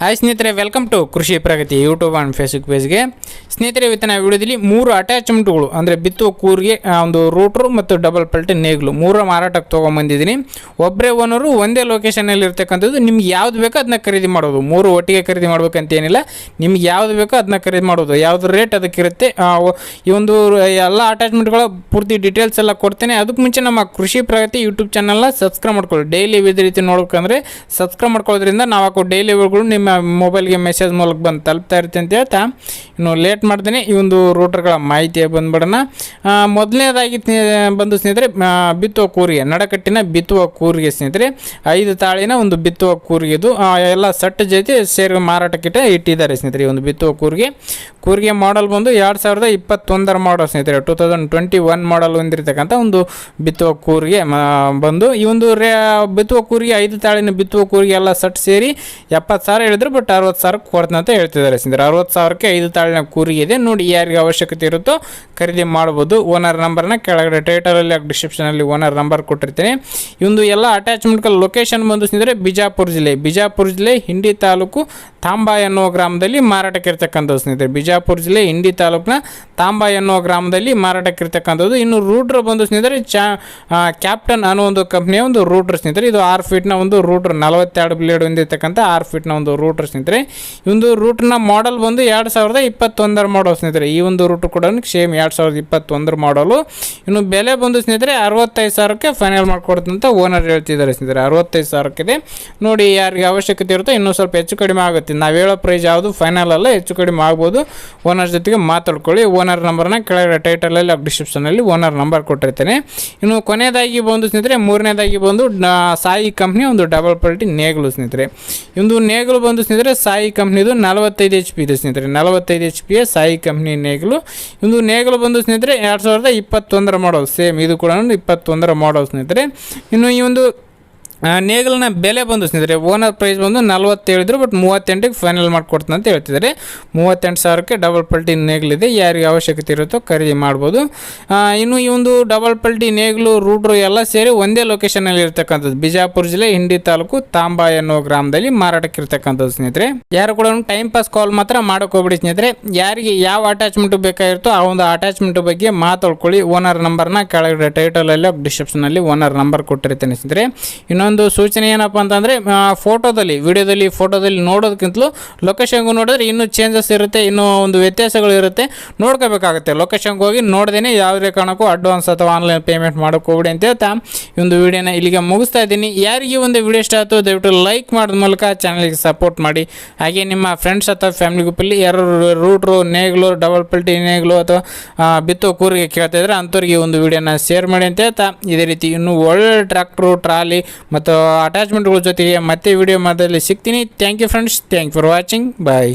Hi ಸ್ನೇಹಿತರೆ welcome to Krishi Pragati YouTube and Facebook ಪೇಜ್ಗೆ ಸ್ನೇಹಿತರೆ, ಇವತ್ತಿನ ವಿಡಿಯೋದಲ್ಲಿ ಮೂರು ಅಟ್ಯಾಚ್ಮೆಂಟ್ಗಳು ಅಂದರೆ ಬಿತ್ತುವ ಕೂರಿಗೆ ಒಂದು ರೂಟ್ರು ಮತ್ತು ಡಬಲ್ ಪಲ್ಟೆ ನೇಗ್ಲು. ಮೂರ ಮಾರಾಟಕ್ಕೆ ತೊಗೊಂಬಂದಿದ್ದೀನಿ. ಒಬ್ಬರೇ ಓನರು ಒಂದೇ ಲೊಕೇಶನಲ್ಲಿ ಇರ್ತಕ್ಕಂಥದ್ದು, ನಿಮ್ಗೆ ಯಾವ್ದು ಬೇಕೋ ಅದನ್ನ ಖರೀದಿ ಮಾಡೋದು. ಮೂರು ಒಟ್ಟಿಗೆ ಖರೀದಿ ಮಾಡ್ಬೇಕಂತ ಏನಿಲ್ಲ, ನಿಮ್ಗೆ ಯಾವ್ದು ಬೇಕೋ ಅದನ್ನ ಖರೀದಿ ಮಾಡೋದು. ಯಾವ್ದು ರೇಟ್ ಅದಕ್ಕಿರುತ್ತೆ ಈ ಒಂದು ಎಲ್ಲ ಅಟ್ಯಾಚ್ಮೆಂಟ್ಗಳ ಪೂರ್ತಿ ಡೀಟೇಲ್ಸ್ ಎಲ್ಲ ಕೊಡ್ತೇನೆ. ಅದಕ್ಕೆ ಮುಂಚೆ ನಮ್ಮ ಕೃಷಿ ಪ್ರಗತಿ ಯೂಟ್ಯೂಬ್ ಚಾನಲ್ನ ಸಬ್ಸ್ಕ್ರೈಬ್ ಮಾಡ್ಕೊಳ್ಳಿ. ಡೈಲಿ ವಿವಿಧ ರೀತಿ ನೋಡ್ಬೇಕಂದ್ರೆ ಸಬ್ಸ್ಕ್ರೈಬ್ ಮಾಡ್ಕೊಳ್ಳೋದ್ರಿಂದ ನಾವು ಡೈಲಿ ನಿಮ್ಮ ಮೊಬೈಲ್ಗೆ ಮೆಸೇಜ್ ಮೂಲಕ ಬಂದು ತಲುಪ್ತಾ ಇರ್ತೀನಿ ಅಂತ ಹೇಳ್ತಾ. ಇನ್ನು ಲೇಟ್ ಮಾಡ್ತೀನಿ. ಈ ಒಂದು ರೂಟರ್ಗಳ ಮಾಹಿತಿ ಬಂದ್ಬಿಡೋಣ. ಮೊದಲನೇದಾಗಿ ಬಂದು ಸ್ನೇಹಿತರೆ ಬಿತ್ತುವ ಕೂರಿಗೆ, ನಡಕಟ್ಟಿನ ಬಿತ್ತುವ ಕೂರಿಗೆ ಸ್ನೇಹಿತರೆ. ಐದು ತಾಳಿನ ಒಂದು ಬಿತ್ತುವ ಕೂರಿಗೆ ಇದು. ಎಲ್ಲ ಸೆಟ್ ಜೊತೆ ಸೇರಿ ಮಾರಾಟಕ್ಕಿಟ್ಟ ಇಟ್ಟಿದ್ದಾರೆ ಸ್ನೇಹಿತರೆ ಈ ಒಂದು ಬಿತ್ತುವ ಕೂರಿಗೆ. ಕೂರಿಗೆ ಮಾಡಲ್ ಬಂದು ಎರಡು ಸಾವಿರದ ಇಪ್ಪತ್ತೊಂದರ ಮಾಡಲ್ ಸ್ನೇಹಿತರೆ. Two thousand twenty one model ಹೊಂದಿರತಕ್ಕಂಥ ಒಂದು ಬಿತ್ತುವ ಕೂರಿಗೆ ಬಂದು ಈ ಒಂದು ರೇ ಬಿತ್ತುವ ಕೂರಿಗೆ, ಐದು ತಾಳಿನ ಬಿತ್ತುವ ಕೂರಿಗೆ ಎಲ್ಲ ಸಟ್ ಸೇರಿ ಎಪ್ಪತ್ತು ಸಾವಿರ ಹೇಳಿದ್ರು ಬಟ್ ಅರವತ್ತು ಸಾವಿರಕ್ಕೆ ಕೊಡ್ತೀನಿ ಅಂತ ಹೇಳ್ತಿದ್ದಾರೆ. ಸ್ನೇಹಿತರೆ ಅರವತ್ತು ಸಾವಿರಕ್ಕೆ ಐದು ತಾಳಿನ ಕೂರಿಗೆ ಇದೆ. ನೋಡಿ ಯಾರಿಗೆ ಅವಶ್ಯಕತೆ ಇರುತ್ತೋ ಖರೀದಿ ಮಾಡ್ಬೋದು. ಓನರ್ ನಂಬರ್ನ ಕೆಳಗಡೆ ಟೈಟಲಲ್ಲಿ ಡಿಸ್ಕ್ರಿಪ್ಷನಲ್ಲಿ ಓನರ್ ನಂಬರ್ ಕೊಟ್ಟಿರ್ತೀನಿ. ಇವಂದು ಎಲ್ಲ ಅಟ್ಯಾಚ್ಮೆಂಟ್ಗಳ ಲೊಕೇಶನ್ ಬಂದು ಸ್ನೇಹಿತರೆ ಬಿಜಾಪುರ ಜಿಲ್ಲೆ. ಬಿಜಾಪುರ ಜಿಲ್ಲೆ, ಹಿಂಡಿ ತಾಲೂಕು ತಾಂಬಾ ಎನ್ನುವ ಗ್ರಾಮದಲ್ಲಿ ಮಾರಾಟಕ್ಕೆ ಇರ್ತಕ್ಕಂಥದ್ದು ಸ್ನೇಹಿತರೆ ಬಿಜಾಪುರ ಜಿಲ್ಲೆ, ಹಿಂಡಿ ತಾಲೂಕಿನ ತಾಂಬಾ ಎನ್ನುವ ಗ್ರಾಮದಲ್ಲಿ ಮಾರಾಟಕ್ಕೆ ಇರ್ತಕ್ಕಂಥದ್ದು. ಇನ್ನು ರೂಟ್ರ್ ಬಂದು ಸ್ನೇಹಿತರೆ ಚಾ ಕ್ಯಾಪ್ಟನ್ ಅನ್ನೋ ಒಂದು ಕಂಪ್ನಿಯ ಒಂದು ರೂಟ್ರ್ ಸ್ನೇಹಿತರೆ ಇದು ಆರು ಫೀಟ್ನ ಒಂದು ರೂಟ್ರ್. ನಲವತ್ತೆರಡು ಬ್ಲೇಡ್ ಹೊಂದಿರತಕ್ಕಂಥ ಆರು ಫೀಟ್ನ ಒಂದು ಸ್ನೇಹಿತರೆ ಈ ಒಂದು ರೂಟ್ನ ಮಾಡಲ್ ಬಂದು ಎರಡು ಸಾವಿರದ ಇಪ್ಪತ್ತೊಂದರ ಮಾಡಲ್ ಸ್ನೇಹಿತರೆ. ಈ ಒಂದು ರೂಟ್ ಕೂಡ ಸೇಮ್ ಎರಡು ಸಾವಿರದ ಇಪ್ಪತ್ತೊಂದರ ಮಾಡಲು ಇನ್ನು ಬೆಲೆ ಬಂದು ಸ್ನೇಹಿತರೆ, ಅರವತ್ತೈದು ಸಾವಿರಕ್ಕೆ ಫೈನಲ್ ಮಾಡ್ಕೊಡ್ತಂತ ಓನರ್ ಹೇಳ್ತಿದ್ದಾರೆ ಸ್ನೇಹಿತರೆ. ಅರವತ್ತೈದು ಸಾವಿರಕ್ಕಿದೆ. ನೋಡಿ ಯಾರಿಗೆ ಅವಶ್ಯಕತೆ ಇರುತ್ತೋ ಇನ್ನೂ ಸ್ವಲ್ಪ ಹೆಚ್ಚು ಕಡಿಮೆ ಆಗುತ್ತೆ. ನಾವು ಹೇಳೋ ಪ್ರೈಸ್ ಯಾವುದು? ಫೈನಲ್ ಅಲ್ಲ, ಹೆಚ್ಚು ಕಡಿಮೆ ಆಗ್ಬೋದು. ಓನರ್ ಜೊತೆಗೆ ಮಾತಾಡ್ಕೊಳ್ಳಿ. ಓನರ್ ನಂಬರ್ನ ಕೆಳಗಡೆ ಟೈಟಲಲ್ಲಿ ಡಿಸ್ಕ್ರಿಪ್ಷನಲ್ಲಿ ಓನರ್ ನಂಬರ್ ಕೊಟ್ಟಿರ್ತೇನೆ. ಇನ್ನು ಕೊನೆಯದಾಗಿ ಬಂದು ಸ್ನೇಹಿತರೆ, ಮೂರನೇದಾಗಿ ಬಂದು ಸಾಯಿ ಕಂಪ್ನಿ ಒಂದು ಡಬಲ್ ಪಲ್ಟಿ ನೇಗಲು ಸ್ನೇಹಿತರೆ. ಇಂದು ನೇಗಲು ಬಂದು ಸ್ನೇಹಿತರೆ, ಸಾಯಿ ಕಂಪ್ನಿದು ನಲವತ್ತೈದು ಎಚ್ ಪಿ ಇದೆ ಸ್ನೇಹಿತರೆ. ನಲವತ್ತೈದು ಎಚ್ ಪಿ ಸಾಯಿ ಕಂಪ್ನಿ ನೇಗಲು. ಒಂದು ನೇಗಲು ಬಂದು ಸ್ನೇಹಿತರೆ, ಎರಡು ಸಾವಿರದ ಇಪ್ಪತ್ತೊಂದರ ಮಾಡಲ್ ಸೇಮ್ ಇದು ಕೂಡ ಇಪ್ಪತ್ತೊಂದರ ಮಾಡಲ್ ಸ್ನೇಹಿತರೆ. ಇನ್ನು ಈ ಒಂದು ನೇಗಲಿನ ಬೆಲೆ ಬಂದು ಸ್ನೇಹಿತರೆ ಓನರ್ ಪ್ರೈಸ್ ಬಂದು ನಲ್ವತ್ತು ಹೇಳಿದ್ರು ಬಟ್ ಮೂವತ್ತೆಂಟಿಗೆ ಫೈನಲ್ ಮಾಡಿಕೊಡ್ತೀನಿ ಅಂತ ಹೇಳ್ತಿದ್ದಾರೆ. ಮೂವತ್ತೆಂಟು ಸಾವಿರಕ್ಕೆ ಡಬಲ್ ಪಲ್ಟಿ ನೇಗಲಿದೆ. ಯಾರಿಗೆ ಅವಶ್ಯಕತೆ ಇರುತ್ತೋ ಖರೀದಿ ಮಾಡ್ಬೋದು. ಇನ್ನು ಈ ಒಂದು ಡಬಲ್ ಪಲ್ಟಿ ನೇಗಲು, ರೂಟ್ರು ಎಲ್ಲ ಸೇರಿ ಒಂದೇ ಲೊಕೇಶನಲ್ಲಿ ಇರ್ತಕ್ಕಂಥದ್ದು. ಬಿಜಾಪುರ ಜಿಲ್ಲೆ, ಹಿಂಡಿ ತಾಲೂಕು, ತಾಂಬಾ ಎನ್ನುವ ಗ್ರಾಮದಲ್ಲಿ ಮಾರಾಟಕ್ಕೆ ಇರ್ತಕ್ಕಂಥದ್ದು ಸ್ನೇಹಿತರೆ. ಯಾರು ಕೂಡ ಟೈಮ್ ಪಾಸ್ ಕಾಲ್ ಮಾತ್ರ ಮಾಡೋಕೋಗ್ಬಿಡಿ ಸ್ನೇಹಿತರೆ. ಯಾರಿಗೆ ಯಾವ ಅಟ್ಯಾಚ್ಮೆಂಟು ಬೇಕಾಗಿರುತ್ತೋ ಆ ಒಂದು ಅಟ್ಯಾಚ್ಮೆಂಟ್ ಬಗ್ಗೆ ಮಾತಾಡ್ಕೊಳ್ಳಿ. ಓನರ್ ನಂಬರ್ನ ಕೆಳಗಡೆ ಟೈಟಲಲ್ಲಿ ಡಿಸ್ಕ್ರಿಪ್ಷನಲ್ಲಿ ಓನರ್ ನಂಬರ್ ಕೊಟ್ಟಿರ್ತೇನೆ ಸ್ನೇಹಿತರೆ. ಇನ್ನೊಂದು ಸೂಚನೆ ಏನಪ್ಪ ಅಂತಂದರೆ ಫೋಟೋದಲ್ಲಿ, ವಿಡಿಯೋದಲ್ಲಿ, ಫೋಟೋದಲ್ಲಿ ನೋಡೋದಕ್ಕಿಂತಲೂ ಲೊಕೇಶನ್ಗೂ ನೋಡಿದ್ರೆ ಇನ್ನೂ ಚೇಂಜಸ್ ಇರುತ್ತೆ, ಇನ್ನೂ ಒಂದು ವ್ಯತ್ಯಾಸಗಳು ಇರುತ್ತೆ. ನೋಡ್ಕೋಬೇಕಾಗುತ್ತೆ. ಲೊಕೇಶನ್ಗೆ ಹೋಗಿ ನೋಡ್ದೇನೆ ಯಾವುದೇ ಕಾರಣಕ್ಕೂ ಅಡ್ವಾನ್ಸ್ ಅಥವಾ ಆನ್ಲೈನ್ ಪೇಮೆಂಟ್ ಮಾಡೋಕೆ ಹೋಗ್ಬಿಡಿ ಅಂತ ಹೇಳ್ತಾ ಈ ಒಂದು ವಿಡಿಯೋನ ಇಲ್ಲಿಗೆ ಮುಗಿಸ್ತಾ ಇದ್ದೀನಿ. ಯಾರಿಗೆ ಒಂದು ವಿಡಿಯೋ ಇಷ್ಟ ಆಯಿತು, ದಯವಿಟ್ಟು ಲೈಕ್ ಮಾಡಿದ ಮೂಲಕ ಚಾನಲ್ಗೆ ಸಪೋರ್ಟ್ ಮಾಡಿ. ಹಾಗೆ ನಿಮ್ಮ ಫ್ರೆಂಡ್ಸ್ ಅಥವಾ ಫ್ಯಾಮಿಲಿ ಗ್ರೂಪಲ್ಲಿ ಯಾರು ರೂಟ್ರು ನೇಗ್ಲು ಡಬಲ್ ಪಲ್ಟಿ ನೇಗ್ಲು ಅಥವಾ ಬಿತ್ತು ಕೂರಿಗೆ ಕೇಳ್ತಾ ಇದ್ರೆ ಅಂಥವ್ರಿಗೆ ಒಂದು ವಿಡಿಯೋನ ಶೇರ್ ಮಾಡಿ ಅಂತ ಹೇಳ್ತಾ ಇದೇ ರೀತಿ ಇನ್ನೂ ಒಳ್ಳೆ ಟ್ರ್ಯಾಕ್ಟ್ರು ಟ್ರಾಲಿ ಅಟ್ಯಾಚ್ಮೆಂಟ್ಗಳ ಜೊತೆಗೆ ಮತ್ತೆ ವಿಡಿಯೋ ಮಾಡೋದ್ರಲ್ಲಿ ಸಿಗ್ತೀನಿ. Thank you friends thank for watching bye